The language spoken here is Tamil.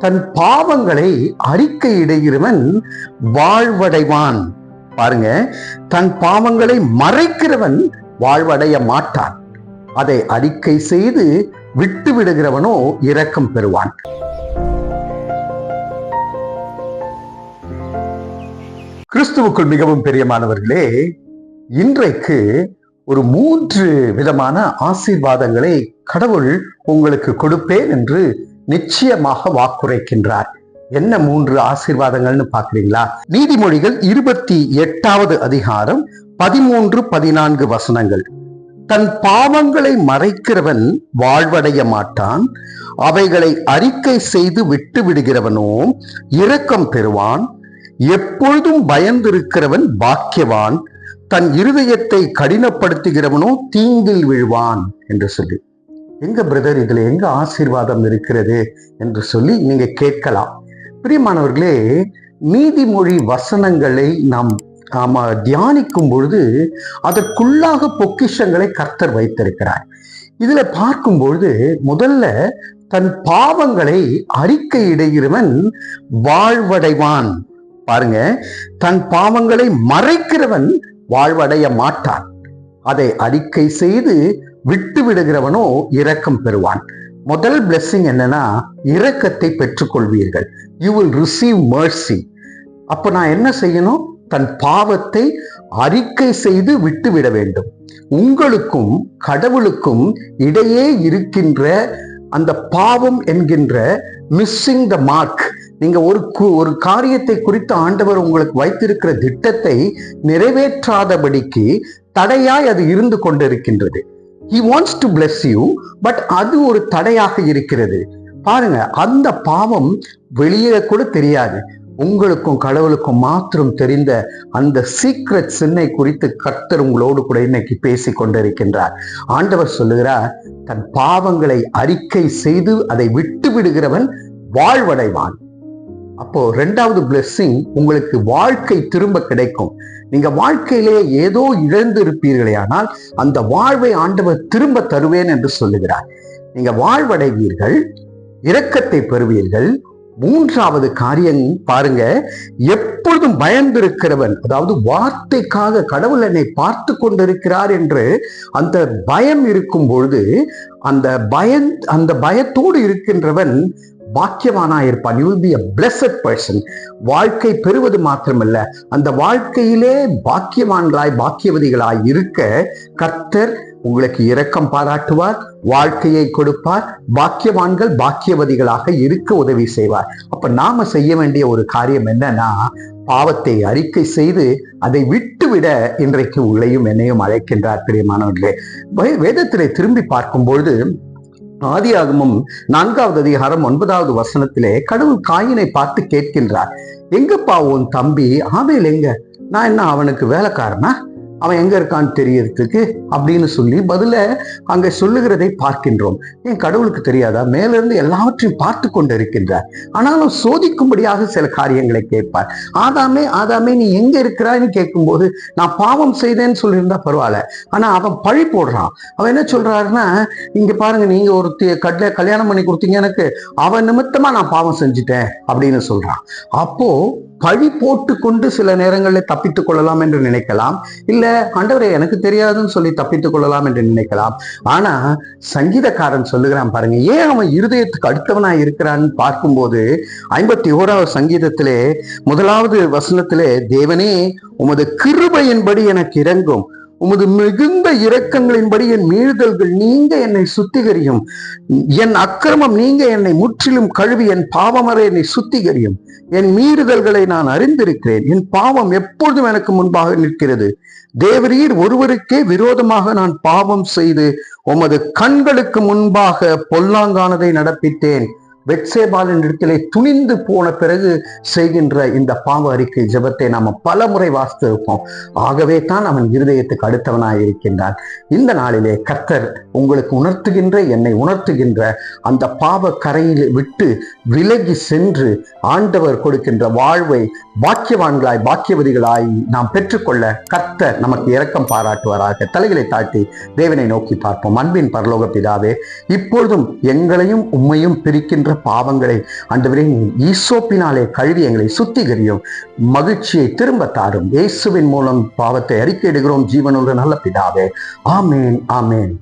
தன் பாவங்களை அறிக்கையிடுகிறவன் வாழ்வடைவான். பாருங்க தன் பாவங்களை மறைக்கிறவன் வாழ்வடைய மாட்டான். அதை அறிக்கை செய்து விட்டு விடுகிறவனோ இரக்கம் பெறுவான். கிறிஸ்துவுக்குள் மிகவும் பெரியமானவர்களே இன்றைக்கு ஒரு மூன்று விதமான ஆசீர்வாதங்களை கடவுள் உங்களுக்கு கொடுப்பேன் என்று நிச்சயமாக வாக்குரைக்கின்றார். என்ன மூன்று ஆசீர்வாதங்கள்னு பாக்குறீங்களா நீதிமொழிகள் இருபத்தி எட்டாவது அதிகாரம் பதிமூன்று பதினான்கு வசனங்கள். தன் பாவங்களை மறைக்கிறவன் வாழ்வடைய மாட்டான். அவைகளை அறிக்கை செய்து விட்டு விடுகிறவனோ இரக்கம் பெறுவான். எப்பொழுதும் பயந்திருக்கிறவன் பாக்கியவான். தன் இருதயத்தை கடினப்படுத்துகிறவனோ தீங்கில் விழுவான் என்று சொல்லி. எங்க பிரதர் இதுல எங்க ஆசீர்வாதம் இருக்கிறது என்று சொல்லி நீங்க கேட்கலாம். பிரியமானவர்களே நீதிமொழி வசனங்களை நாம் நாம தியானிக்கும் பொழுது அதற்குள்ளாக பொக்கிஷங்களை கர்த்தர் வைத்திருக்கிறார். இதுல பார்க்கும் பொழுது முதல்ல தன் பாவங்களை அறிக்கையிடுகிறவன் வாழ்வடைவான். பாருங்க தன் பாவங்களை மறைக்கிறவன் வாழ்வடைய மாட்டான். அதை அறிக்கை செய்து விட்டு விடுகிறவனோ இரக்கம் பெறுவான். முதல் blessing என்னன்னா இரக்கத்தை பெற்றுக்கொள்வீர்கள். யூ வில் ரிசீவ் மர்சி அப்ப நான் என்ன செய்யணும்? தன் பாவத்தை அறிக்கை செய்து விட்டு விட வேண்டும். உங்களுக்கும் கடவுளுக்கும் இடையே இருக்கின்ற அந்த பாவம் என்கின்ற மிஸ்ஸிங் த மார்க் நீங்க ஒரு கு- ஒரு காரியத்தை குறித்து ஆண்டவர் உங்களுக்கு வைத்திருக்கிற திட்டத்தை நிறைவேற்றாதபடிக்கு தடையாய் அது இருந்து கொண்டிருக்கின்றது. He wants to bless you but அது ஒரு தடையாக இருக்கிறது. பாருங்க அந்த பாவம் வெளியே கூட தெரியாது. உங்களுக்கும் கடவுளுக்கும் மாத்திரம் தெரிந்த அந்த சீக்ரெட் சின்னை குறித்து கர்த்தர் உங்களோடு கூட இன்னைக்கு பேசிக் கொண்டிருக்கின்றார். ஆண்டவர் சொல்லுகிறார் தன் பாவங்களை அறிக்கை செய்து அதை விட்டு விடுகிறவன் வாழ்வடைவான். அப்போ ரெண்டாவது பிளெஸ்ஸிங் உங்களுக்கு வாழ்க்கை திரும்ப கிடைக்கும். நீங்க வாழ்க்கையிலே ஏதோ இழந்து இருப்பீர்களே ஆனால் அந்த வாழ்வை ஆண்டவர் திரும்ப தருவேன் என்று சொல்லுகிறார். நீங்க வாழ்வடைவீர்கள் இரக்கத்தை பெறுவீர்கள். மூன்றாவது காரியம் பாருங்க எப்பொழுதும் பயந்திருக்கிறவன் அதாவது வார்த்தைக்காக கடவுள் என்னை பார்த்து கொண்டிருக்கிறார் என்று அந்த பயம் இருக்கும் பொழுது அந்த பயம் அந்த பயத்தோடு இருக்கின்றவன் பாக்கியவானா இருப்பான் you will be a blessed person வாழ்க்கை பெறுவது மாத்திரமல்ல. அந்த வாழ்க்கையிலே பாக்கியவான்களாய் பாக்கியவதிகளாய் இருக்க கர்த்தர் உங்களுக்கு இரக்கம் பாராட்டுவார் வாழ்க்கையை கொடுப்பார் பாக்கியவான்கள் பாக்கியவதிகளாக இருக்க உதவி செய்வார். அப்ப நாம செய்ய வேண்டிய ஒரு காரியம் என்னன்னா பாவத்தை அறிக்கை செய்து அதை விட்டுவிட இன்றைக்கு உள்ளையும் என்னையும் அழைக்கின்றார் பிரியமானவர்களே. வேதத்திலே திரும்பி பார்க்கும்பொழுது ஆதியாகமம் நான்காவது அதிகாரம் ஒன்பதாவது வசனத்திலே கடவுள் காயினை பார்த்து கேட்கின்றார். எங்கப்பா உன் தம்பி? ஆபேல் எங்க? நான் என்ன அவனுக்கு வேலைக்காரனா? அவன் எங்க இருக்கான்னு தெரியறதுக்கு அப்படின்னு சொல்லி பதில அங்க சொல்லுகிறதை பார்க்கின்றோம். ஏன் கடவுளுக்கு தெரியாதா? மேலிருந்து எல்லாவற்றையும் பார்த்து கொண்டு இருக்கின்றார் ஆனாலும் சோதிக்கும்படியாக சில காரியங்களை கேட்பார். ஆதாமே ஆதாமே நீ எங்க இருக்கிறான்னு கேட்கும்போது நான் பாவம் செய்தேன்னு சொல்லியிருந்தா பரவாயில்ல. ஆனா அவன் பழி போடுறான். அவன் என்ன சொல்றாருன்னா இங்க பாருங்க நீங்க ஒரு கடல கல்யாணம் பண்ணி கொடுத்தீங்க எனக்கு. அவன் நிமித்தமா நான் பாவம் செஞ்சுட்டேன் அப்படின்னு சொல்றான். அப்போ பழி போட்டு கொண்டு சில நேரங்களில் தப்பித்துக் கொள்ளலாம் என்று நினைக்கலாம். இல்ல ஆண்டவரே எனக்கு தெரியாதுன்னு சொல்லி தப்பித்துக் கொள்ளலாம் என்று நினைக்கலாம். ஆனா சங்கீதக்காரன் சொல்லுகிறான் பாருங்க ஏன் அவன் இருதயத்துக்கு அடுத்தவனா இருக்கிறான்னு பார்க்கும்போது ஐம்பத்தி ஓராவது சங்கீதத்திலே முதலாவது வசனத்திலே தேவனே உமது கிருபையின்படி எனக்கு இறங்கும். உமது மிகுந்த இரக்கங்களின்படி என் மீறுதல்கள் நீங்க என்னை சுத்திகரியும். என் அக்கிரமம் நீங்க என்னை முற்றிலும் கழுவி என் பாவமரை என்னை சுத்திகரியும். என் மீறுதல்களை நான் அறிந்திருக்கிறேன். என் பாவம் எப்பொழுதும் எனக்கு முன்பாக நிற்கிறது. தேவரீர் ஒருவருக்கே விரோதமாக நான் பாவம் செய்து உமது கண்களுக்கு முன்பாக பொல்லாங்கானதை நடப்பித்தேன். வெட்சேபாலின் இடத்திலே துணிந்து போன பிறகு செய்கின்ற இந்த பாவ அறிக்கை ஜபத்தை நாம் பல முறை வாசித்திருப்போம் ஆகவே தான் அவன் இருதயத்துக்கு அடுத்தவனாக இருக்கின்றான். இந்த நாளிலே கர்த்தர் உங்களுக்கு உணர்த்துகின்ற என்னை உணர்த்துகின்ற அந்த பாவ கரையில் விட்டு விலகி சென்று ஆண்டவர் கொடுக்கின்ற வாழ்வை பாக்கியவான்களாய் பாக்கியவதிகளாய் நாம் பெற்றுக்கொள்ள கர்த்தர் நமக்கு இரக்கம் பாராட்டுவாராக. தலைகளை தாழ்த்தி தேவனை நோக்கி பார்ப்போம். அன்பின் பரலோக பிதாவே இப்பொழுதும் எங்களையும் உம்மையும் பிரிக்கின்ற பாவங்களை ஆண்டவரே ஈசோப்பினாலே கழுவி எங்களை சுத்திகரியும். மகிழ்ச்சியை திரும்ப தாரும். இயேசுவின் மூலம் பாவத்தை அறிக்கையிடுகிறோம் ஜீவனுள்ள நல்ல பிதாவே. ஆமேன் ஆமேன்.